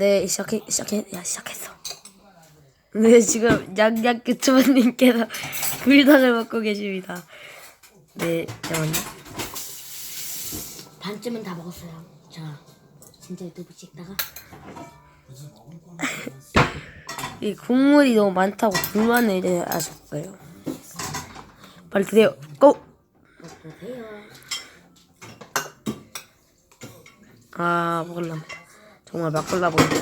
네, 시작해, 시작해, 야, 시작했어. 네, 지금 양양 유튜버님께서 불닭을 먹고 계십니다. 네, 잠깐만요. 반쯤은 다 먹었어요. 자, 진짜 유튜브 찍다가 이 국물이 너무 많다고 불만을 하셨어요. 빨리 드세요. 고! 보세요. 아, 먹을랍니다. 정말 막걸라 보인다.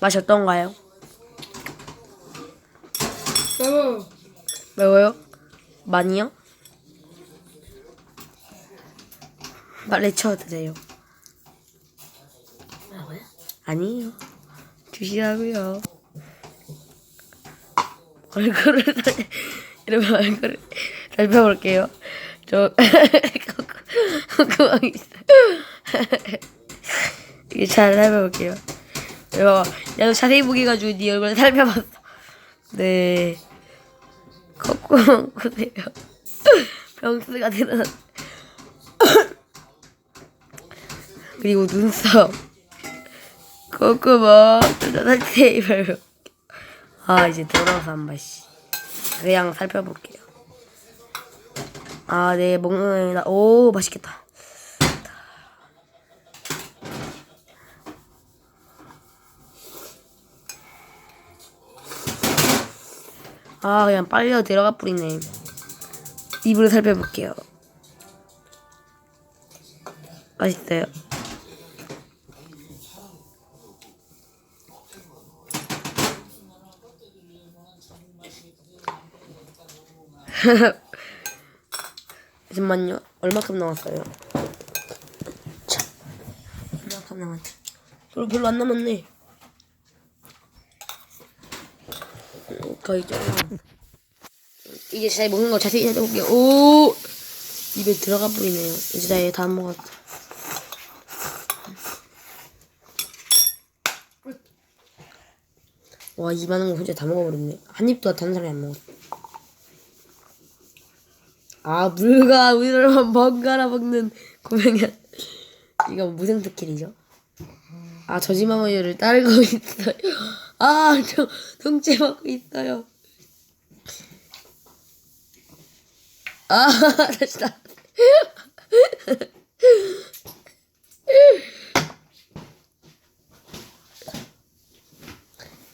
맛이 어떤가요? 매워. 매워요? 많이요? 빨리 쳐드세요. 아니요. 주시라고요. 얼굴을 살- 이러면 얼굴을 살펴볼게요. 저 콧구멍 있어요. 이게 잘 살펴볼게요. 이거 나도 자세히 보기 가지고 네 얼굴 살펴봤어. 네. 콧구멍 보세요. 병수가 드러났. 그리고 눈썹. 콧구멍 테이블 아 이제 돌아서 한 번씩 그냥 살펴볼게요. 아 네 먹는 오 맛있겠다. 아 그냥 빨려 들어가 뿌리네. 입으로 살펴볼게요. 맛있어요 잠깐만요. 얼마큼 남았어요? 자, 얼마큼 남았지? 별로 별로 안 남았네. 어, 거의 좀. 이제 잘 먹는 거 자세히 살펴볼게요. 오! 입에 들어가 버리네요. 이제 다 먹었어. 와, 이 많은 거 혼자 다 먹어버렸네. 한 입도 다른 사람이 안 먹었어. 아 물과 우유를 번갈아 먹는 고명현 이거 무슨 스킬이죠? 아 저지마 우유를 따르고 있어요. 아저 동체 먹고 있어요. 아 다시 나.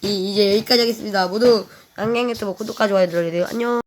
이, 이제 여기까지 하겠습니다. 모두 양양 유튜브 구독과 좋아요 눌러주세요. 안녕